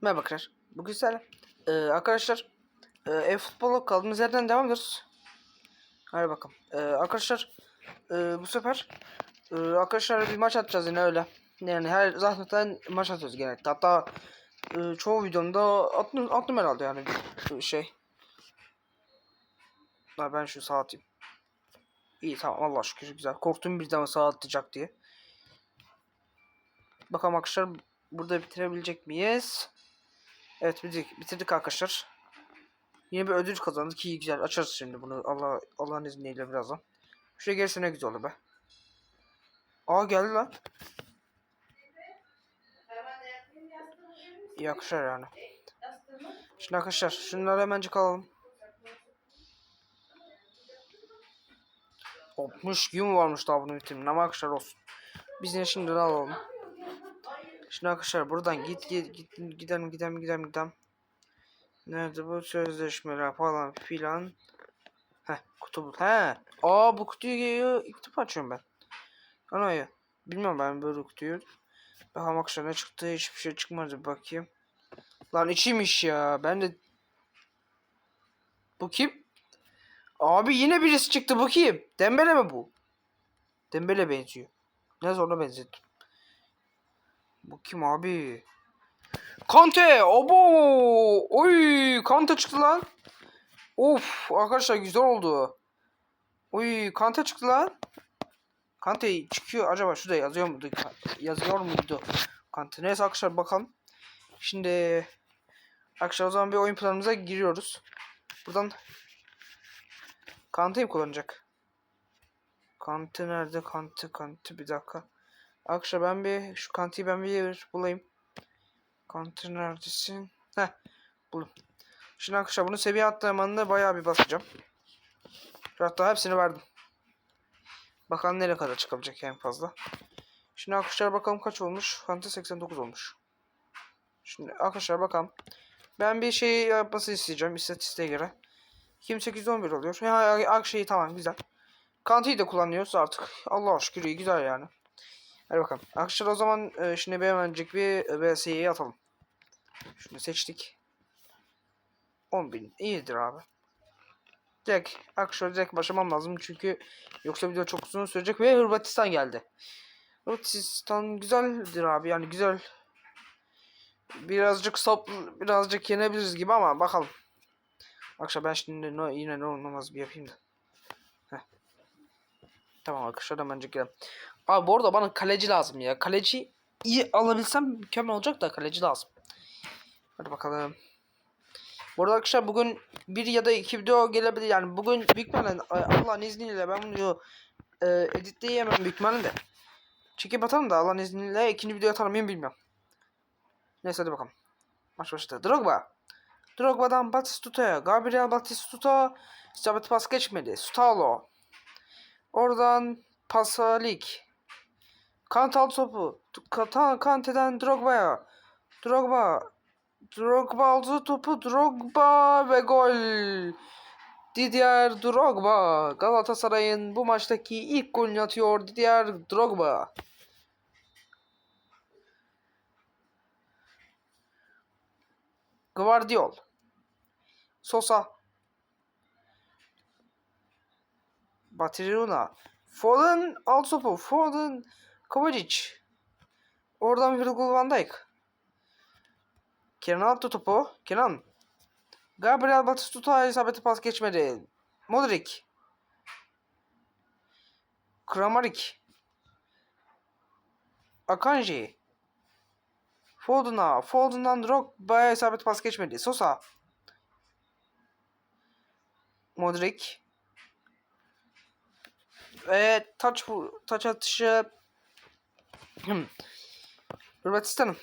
Merhaba arkadaşlar. Bugün sizlerle e, arkadaşlar e, futbolu kaldığımız yerden devam ediyoruz. Hadi bakalım. E, arkadaşlar e, bu sefer e, arkadaşlar bir maç atacağız yine öyle. Yani her zaten maç atıyoruz genellikle. Hatta e, çoğu videomda attım, attım herhalde yani bir şey. Ha, ben şu sağ atayım. İyi tamam Allah şükür güzel. Korktum birden sağ atacak diye. Bakalım arkadaşlar burada bitirebilecek miyiz? Evet bitirdik, bitirdik arkadaşlar. Yine bir ödül kazandık. İyi güzel. Açarız şimdi bunu. Allah Allah'ın izniyle birazdan. Şuraya gelirse ne güzel olur be. Aa geldi lan. İyi arkadaşlar yani. Şimdi arkadaşlar şunları hemencik alalım. 60 gün varmış daha bunun bitimine ama arkadaşlar olsun. Biz yine şimdi de alalım. Şimdi arkadaşlar buradan git git git gidelim gidelim gidelim gidelim. Nerede bu sözleşmeler falan filan. Heh kutu bu. He. Aa bu kutuyu ilk defa açıyorum ben. Anayı. Bilmiyorum ben böyle kutuyu. Bakalım arkadaşlar ne çıktı hiçbir şey çıkmadı bakayım. Lan içiymiş ya ben de. Bu kim? Abi yine birisi çıktı bu kim? Dembele mi bu? Dembele benziyor. Ne zorla benzettim. Bu kim abi? Kante! Obo! Oy! Kante çıktı lan. Of! Arkadaşlar güzel oldu. Oy! Kante çıktı lan. Kante çıkıyor. Acaba şurada yazıyor muydu? Yazıyor muydu? Kante. Neyse arkadaşlar bakalım. Şimdi arkadaşlar o zaman bir oyun planımıza giriyoruz. Buradan Kante'yi kullanacak? Kante nerede? Kante, Kante bir dakika. Arkadaşlar ben bir şu Kante'yi ben bir bulayım. Kante neredesin? Heh buldum. Şimdi arkadaşlar bunu seviye atlamanında bayağı bir basacağım. Hatta hepsini verdim. Bakalım nereye kadar çıkabilecek en fazla. Şimdi arkadaşlar bakalım kaç olmuş. Kante 89 olmuş. Şimdi arkadaşlar bakalım. Ben bir şey yapması isteyeceğim istatistiğe göre. 2811 oluyor. Ya Akşeyi tamam güzel. Kante'yi de kullanıyoruz artık. Allah'a şükür iyi güzel yani. Hadi bakalım. Arkadaşlar o zaman e, şimdi bir hemencik bir VS'yi atalım. Şunu seçtik. 10.000 iyidir abi. Direkt arkadaşlar direkt başlamam lazım çünkü yoksa video çok uzun sürecek ve Hırvatistan geldi. Hırvatistan güzeldir abi yani güzel. Birazcık stop birazcık yenebiliriz gibi ama bakalım. Arkadaşlar ben şimdi no, yine ne olmaz bir yapayım da. Heh. Tamam arkadaşlar hemen girelim. Abi bu arada bana kaleci lazım ya. Kaleci iyi alabilsem mükemmel olacak da kaleci lazım. Hadi bakalım. Bu arada arkadaşlar bugün bir ya da iki video gelebilir. Yani bugün büyük ihtimalle Allah'ın izniyle ben bunu e, editleyemem büyük ihtimalle de. Çekip atarım da Allah'ın izniyle ikinci video atarım mıyım bilmiyorum. Neyse hadi bakalım. Maç başladı. Drogba. Drogba'dan Batistuta'ya. Gabriel Batistuta isabet pas geçmedi. Stalo. Oradan Pasalik. Kantal topu. Kanta, Kante'den Drogba'ya. Drogba. Drogba aldı topu. Drogba ve gol. Didier Drogba. Galatasaray'ın bu maçtaki ilk golünü atıyor Didier Drogba. Guardiol. Sosa. Batiruna. Foden al topu. Foden. Kovacic. Oradan Virgil van Dijk. Kenan attı topu. Kenan. Gabriel Batistuta isabeti pas geçmedi. Modric. Kramaric. Akanji. Foden'a. Foden'dan Drogba'ya isabet pas geçmedi. Sosa. Modric. Ve taç taç atışı hmm. Hırvatistan'ın.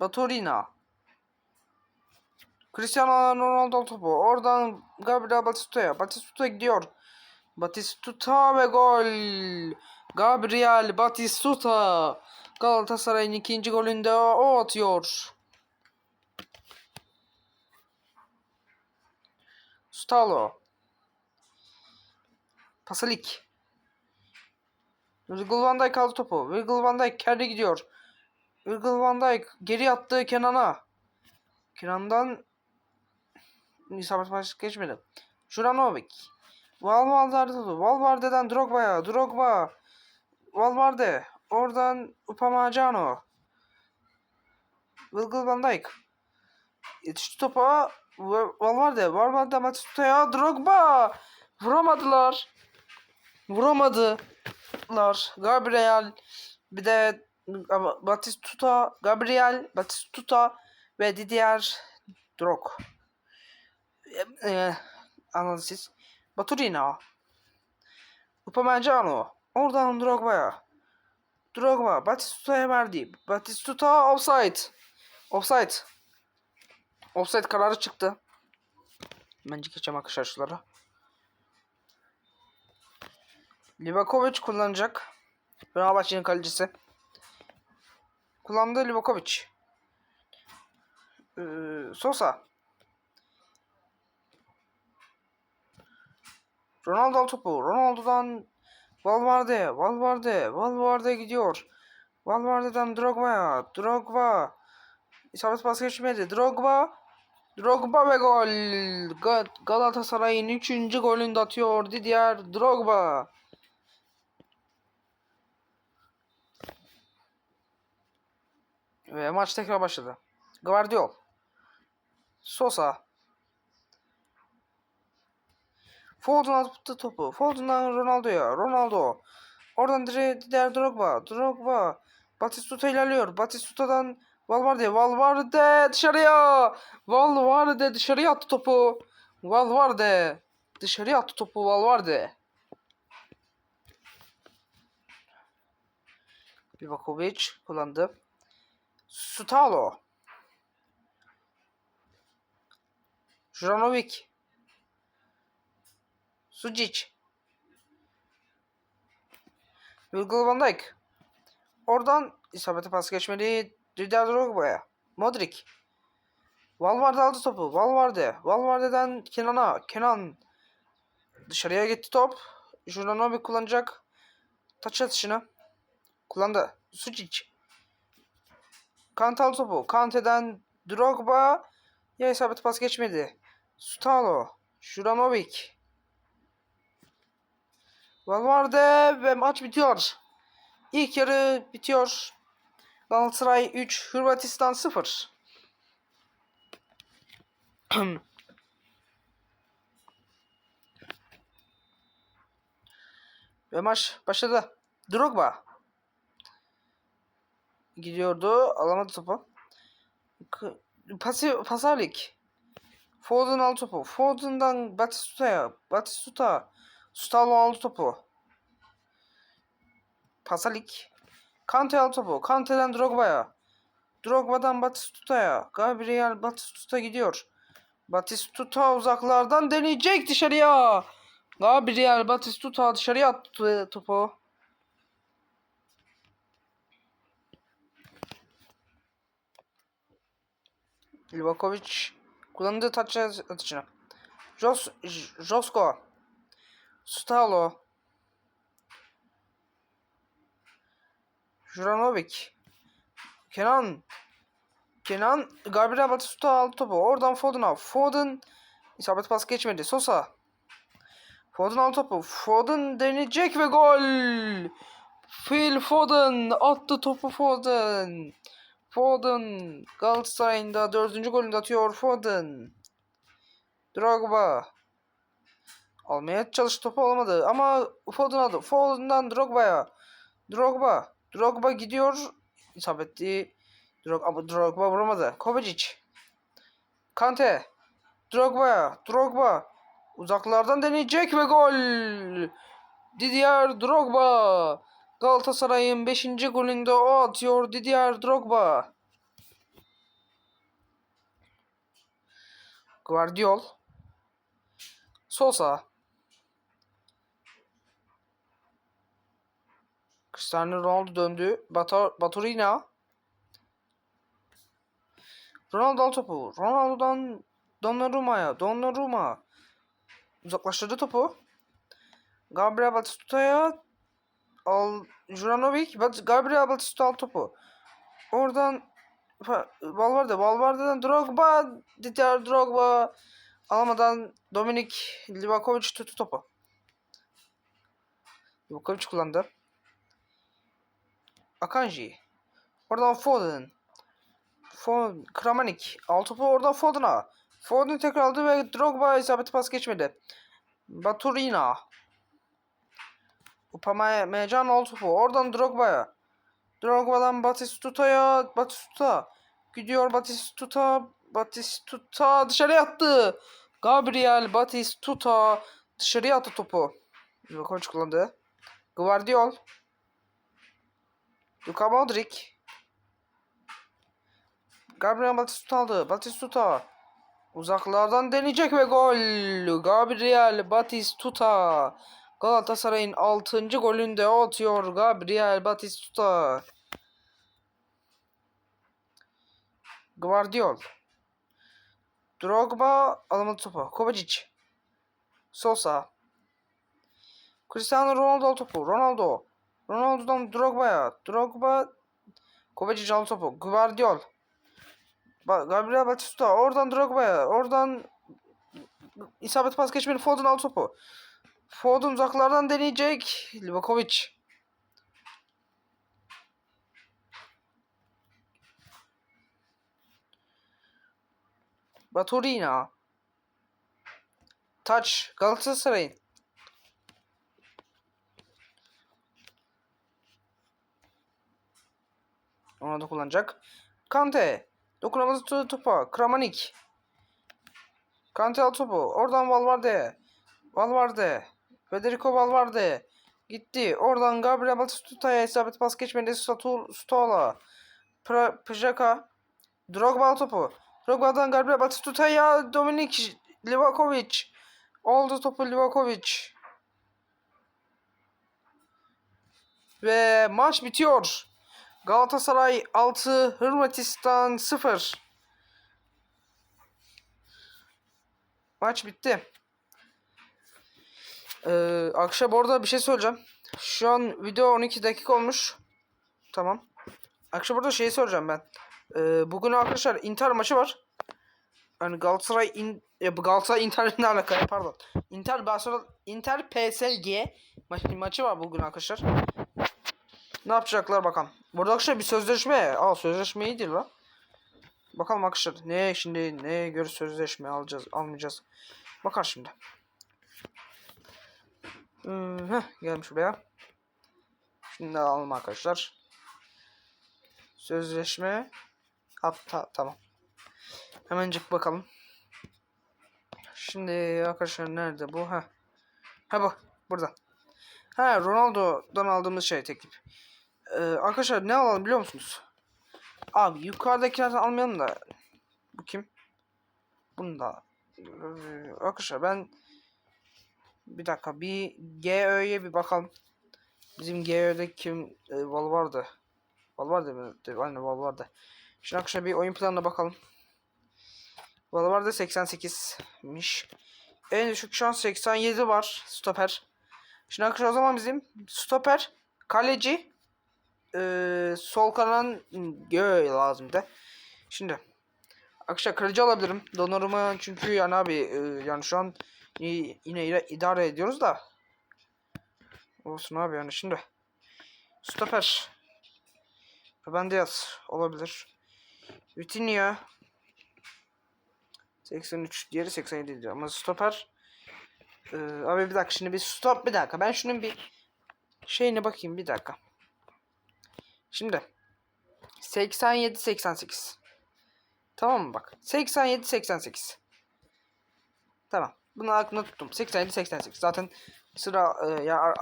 Baturina. Cristiano Ronaldo topu. Oradan Gabriel Batistuta'ya. Batistuta gidiyor. Batistuta ve gol. Gabriel Batistuta. Galatasaray'ın ikinci golünde o atıyor. Stalo. Pasalik. Virgil van Dijk aldı topu. Virgil van Dijk kendi gidiyor. Virgil van Dijk geri attı Kenan'a. Kenan'dan isabet baş geçmedi. Juranovic. Valvarde'de tuttu. Valvarde'den Drogba'ya. Drogba. Valverde. Oradan Upamecano. Virgil van Dijk. Yetişti topa. Ve Valverde. Valverde Matista'ya. Drogba. Vuramadılar. Vuramadılar. Gabriel. Bir de Batistuta. Gabriel. Batistuta. Ve Didier Drog. E, e, anladınız siz. Baturina. Upamecano. Oradan Drogba'ya. Drogba. Batistuta'ya verdi. Batistuta offside. Offside. Offside kararı çıktı. Bence geçeceğim arkadaşlar şulara. Livakovic kullanacak. Fenerbahçe'nin kalecisi. Kullandı Livakovic. Ee, Sosa. Ronaldo al topu. Ronaldo'dan Valverde. Valverde. Valverde gidiyor. Valverde'den Drogba'ya. Drogba. İsabet pas geçmedi. Drogba. Drogba ve gol. Ga- Galatasaray'ın 3. golünü de atıyor Didier Drogba. Ve maç tekrar başladı. Guardiol. Sosa. Foden attı topu. Foden'dan Ronaldo'ya. Ronaldo. Oradan Didier Drogba. Drogba. Batistuta ilerliyor. Batistuta'dan Valverde. Valverde dışarıya. Valverde dışarıya attı topu. Valverde. Dışarıya attı topu Valverde. Livakovic kullandı. Sutalo. Juranovic. Sucic. Virgil van Dijk. Oradan isabete pas geçmeli Didier Drogba'ya. Modric. Valverde aldı topu. Valverde. Valverde'den Kenan'a. Kenan. Dışarıya gitti top. Juranovic kullanacak. Taç atışını. Kullandı. Sucic. Kante aldı topu. Kante'den Drogba. Ya isabet pas geçmedi. Sutalo. Juranovic. Valverde ve maç bitiyor. İlk yarı bitiyor. Galatasaray 3, Hırvatistan 0. ve maç başladı. Drogba. Gidiyordu. Alamadı topu. Pasi, Pasalik. Foden aldı topu. Foden'dan Batistuta'ya. Batistuta. Stalo aldı topu. Pasalik. Kante aldı topu. Kante'den Drogba'ya. Drogba'dan Batistuta'ya. Gabriel Batistuta gidiyor. Batistuta uzaklardan deneyecek dışarıya. Gabriel Batistuta dışarıya attı topu. Livakovic kullandığı taç atışını. Jos, Josko. Stalo. Juranovic. Kenan. Kenan Gabriel Batistuta aldı topu. Oradan Foden'a. Foden isabet pas geçmedi. Sosa. Foden aldı topu. Foden deneyecek ve gol. Phil Foden attı topu Foden. Foden Galatasaray'ın da dördüncü golünü de atıyor Foden. Drogba. Almaya çalıştı topu olmadı ama Foden aldı. Foden'dan Drogba'ya. Drogba. Drogba gidiyor. İsabetli. Drog ama Drogba vuramadı. Kovacic. Kante. Drogba'ya. Drogba. Uzaklardan deneyecek ve gol. Didier Drogba. Galatasaray'ın 5. golünde o atıyor Didier Drogba. Guardiol. Sosa. Cristiano Ronaldo döndü. Bata- Baturina. Ronaldo al topu. Ronaldo'dan Donnarumma'ya. Donnarumma. Uzaklaştırdı topu. Gabriel Batistuta'ya. Al Juranovic, Bat Gabriel Batista al topu. Oradan Valverde, Valverde'den Drogba, Didier Drogba alamadan Dominik Livakovic tuttu topu. Livakovic kullandı. Akanji. Oradan Foden. Foden, Kramnik. Al topu oradan Foden'a. Foden tekrar aldı ve Drogba isabeti pas geçmedi. Baturina. Upamecano al topu. Oradan Drogba'ya. Drogba'dan Batistuta'ya. Batistuta. Gidiyor Batistuta. Batistuta dışarıya attı. Gabriel Batistuta dışarıya attı topu. Livakovic kullandı. Guardiol. Luka Modric. Gabriel Batistuta aldı. Batistuta. Uzaklardan deneyecek ve gol. Gabriel Batistuta. Galatasaray'ın 6. golünde atıyor Gabriel Batistuta. Guardiol. Drogba alamadı topu. Kovacic. Sosa. Cristiano Ronaldo al topu. Ronaldo. Ronaldo'dan Drogba'ya. Drogba. Kovacic al topu. Guardiol. Ba Gabriel Batista. Oradan Drogba'ya. Oradan isabet pas geçmedi. Foden al topu. Foden uzaklardan deneyecek. Livakovic. Baturina. Taç. Galatasaray'ın. Onu da kullanacak. Kante. Dokunamadı to- topa. Kramanik. Kante al topu. Oradan Valverde. Valverde. Federico Valverde. Gitti. Oradan Gabriel Batistuta'ya isabet pas geçmedi. Statul, Stola. Pra, Pjaka. Drogba topu. Drogba'dan Gabriel Batistuta'ya Dominik Livakovic. Oldu topu Livakovic. Ve maç bitiyor. Galatasaray 6, Hırvatistan 0. Maç bitti. Ee, akşam orada bir şey söyleyeceğim. Şu an video 12 dakika olmuş. Tamam. Akşam burada şeyi soracağım ben. Ee, bugün arkadaşlar Inter maçı var. Yani Galatasaray in, e, Galatasaray Inter ne alaka pardon. Inter Barcelona Inter PSG maç, maçı var bugün arkadaşlar. Ne yapacaklar bakalım. Burada arkadaşlar bir sözleşme. Aa sözleşme iyidir la. Bakalım arkadaşlar ne şimdi neye göre sözleşme alacağız almayacağız. Bakar şimdi. Hmm, heh, gelmiş buraya. Şimdi alalım arkadaşlar. Sözleşme. Hatta tamam. Hemencik bakalım. Şimdi arkadaşlar nerede bu? Ha. Ha bu. Burada. Ha Ronaldo'dan aldığımız şey teklif. Ee, arkadaşlar ne alalım biliyor musunuz? Abi yukarıdakilerden almayalım da. Bu kim? Bunu da. Ee, arkadaşlar ben bir dakika bir GÖ'ye bir bakalım. Bizim GÖ'de kim e, Valverde. Valverde mi? De- Aynen Valverde. Şimdi arkadaşlar bir oyun planına bakalım. Valverde 88'miş. En düşük şans 87 var stoper. Şimdi arkadaşlar o zaman bizim stoper, kaleci, eee sol kanan göğe lazım da. Şimdi arkadaşlar kaleci alabilirim. Donarımı çünkü yani abi eee, yani şu an yine ida- idare ediyoruz da. Olsun abi yani şimdi. Stoper. Ben de yaz olabilir. Vitinha 83 diğeri 87 diyor ama stoper ee, abi bir dakika şimdi bir stop bir dakika ben şunun bir şeyine bakayım bir dakika. Şimdi 87 88 Tamam mı bak 87 88 Tamam bunu aklımda tuttum 87 88 zaten sıra e, ya ar-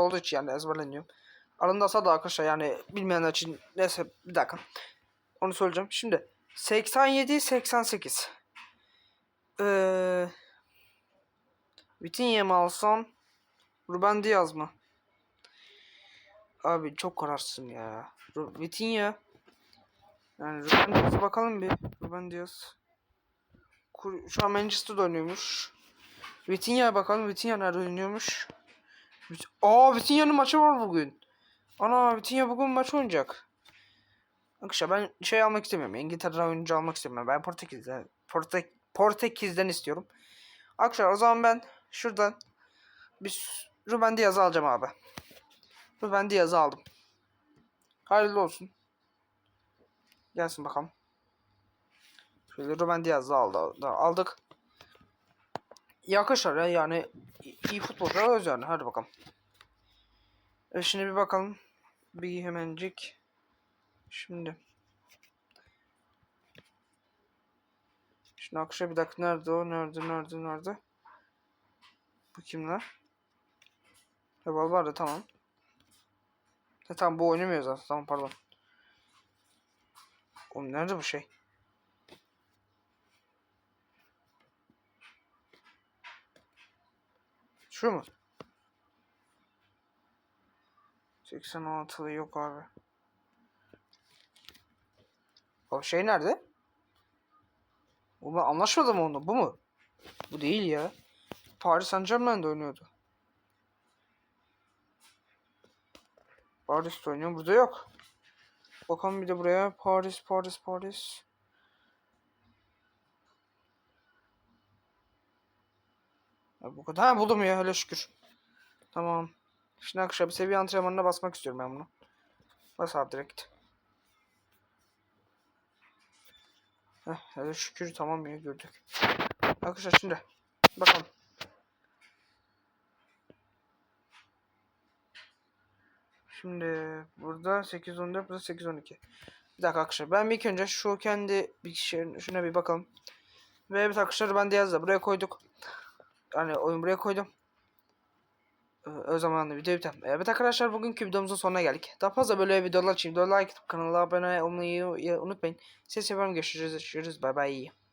olduğu için yani ezberleniyorum. Aralarında da arkadaşlar yani bilmeyenler için neyse bir dakika. Onu söyleyeceğim. Şimdi 87 88 Eee Vitinha mı alsam? Ruben Diaz mı? Abi çok kararsızım ya. Vitinha. Yani Ruben Diaz'a bakalım bir. Ruben Diaz. Şu an Manchester'da oynuyormuş. Vitinha'ya bakalım. Vitinha nerede oynuyormuş? Vit- Aa Vitinha'nın maçı var bugün. Ana Vitinha bugün maç oynayacak. Arkadaşlar ben şey almak istemiyorum. İngiltere'den oyuncu almak istemiyorum. Ben Portekiz'den, Portek, Portekiz'den istiyorum. Arkadaşlar o zaman ben şuradan bir Ruben Diaz'ı alacağım abi. Ruben Diaz'ı aldım. Hayırlı olsun. Gelsin bakalım. Şöyle Ruben Diaz'ı aldı, aldık. İyi ya yani iyi iyi futbolcu alıyoruz yani. Hadi bakalım. E şimdi bir bakalım. Bir hemencik. Şimdi. Şimdi arkadaşlar bir dakika nerede o? Nerede nerede nerede? Bu kimler? Heval vardı tamam. Ha, tamam bu oynamıyor zaten. Tamam pardon. Oğlum nerede bu şey? Şu mu? 86'lı yok abi. O şey nerede? O ben anlaşmadım onunla. Bu mu? Bu değil ya. Paris Saint Germain'de oynuyordu. Paris'te oynuyor. Burada yok. Bakalım bir de buraya. Paris, Paris, Paris. Bu kadar. Ha buldum ya. Hele şükür. Tamam. Şimdi akşam seviye antrenmanına basmak istiyorum ben bunu. Bas abi direkt. Heh, hele şükür tamam ya gördük. Arkadaşlar şimdi bakalım. Şimdi burada 814 burada 812. Bir dakika arkadaşlar ben ilk önce şu kendi şey şuna bir bakalım. Ve evet arkadaşlar ben de yazdı. Buraya koyduk. Yani oyun buraya koydum. Ee, O zaman da video biter. Evet arkadaşlar bugünkü videomuzun sonuna geldik. Daha fazla böyle videolar için videolar like atıp kanala abone olmayı unutmayın. Sizi seviyorum. Görüşürüz. Görüşürüz. Bay bay.